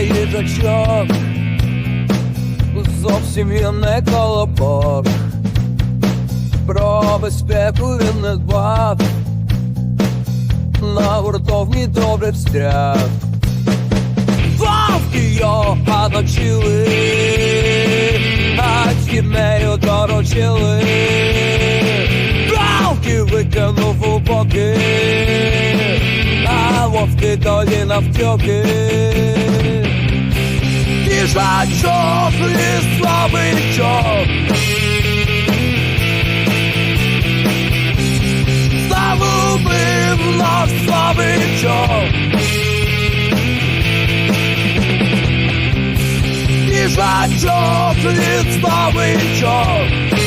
їжачок, зовсім він не колобок, про безпеку він не дбав, на гуртовні добре встряг. Вовки його оточили, а хіднею доручили. Вовки викинув у боки, а вовки долі навтьоки. Їжачок, слабичок. Загубив нас слабичок. Їжачок, і Загубив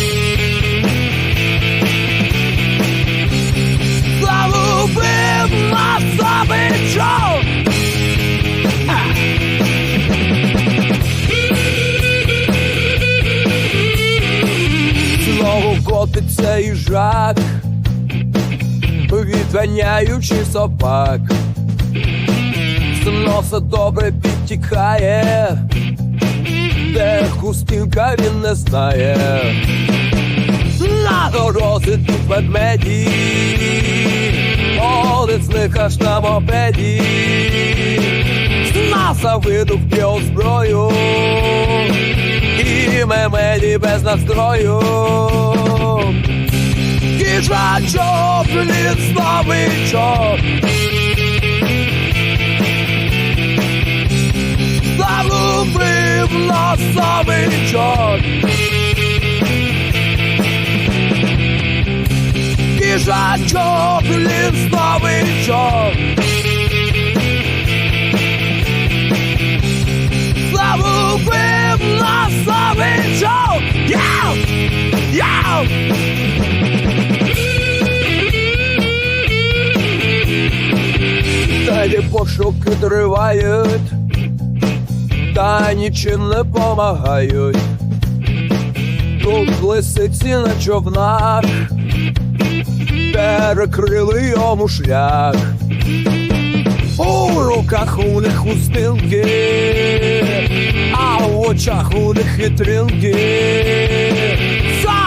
котиться їжак, відганяючи собак, з носа добре підтікає, де хустинка він не знає. На дорозі тут ведмеді, один з них аж на мопеді, з носа видув зброю, і мемеді без настрою. Їжачок, ліславичок Загубив носовичок. Їжачок, ліславичок Загубив Далі пошуки тривають, та нічим не помагають. Тут лисиці на човнах, перекрили йому шлях. У руках у них хустинки, а в очах у них хитринки.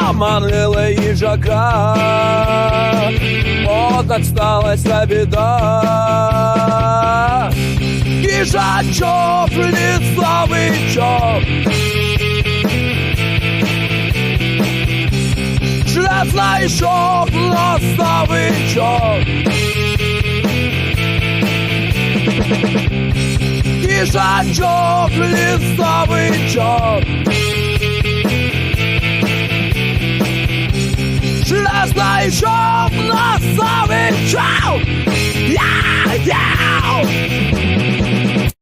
Заманили їжака, О, так сталася біда. Їжачок, ліславичок, Шлях знайшов ластовичок. Їжачок, ліславичок, Шлях знайшов ластовичок. Я, я,